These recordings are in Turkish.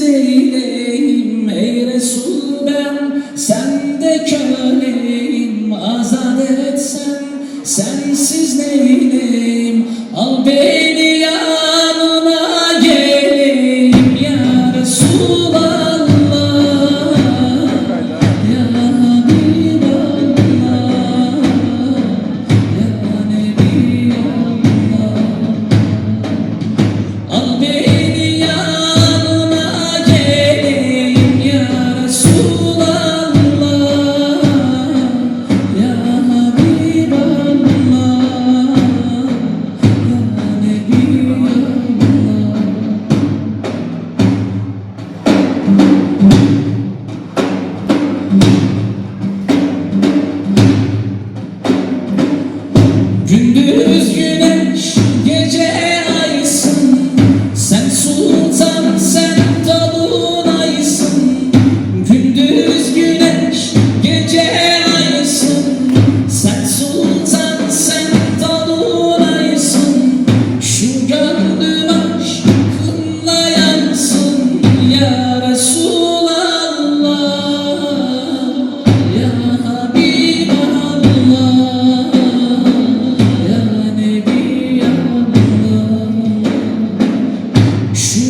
gözlerim ey Resul ben Sen de köleyim azad etsen Sensiz neyim? Al beni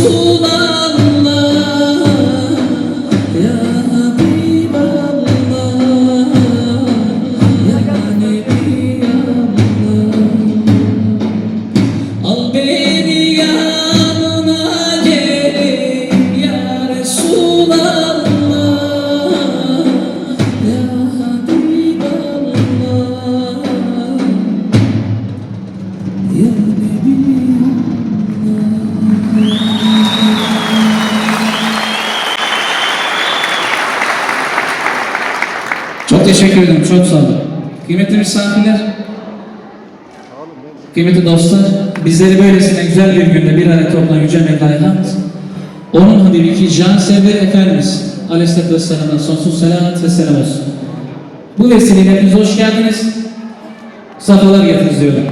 ya Teşekkür ederim. Çok sağ olun. Kıymetli misafirler, kıymetli dostlar, bizleri böylesine güzel bir günde bir araya toplayan Yüce Mevla'ya. Onun Habibi ki can sevdir Efendimiz Aleyhisselatü Vesselam'dan sonsuz selamet ve selam olsun. Bu vesileyle hepiniz hoş geldiniz. Safalar getirdiniz diyorum.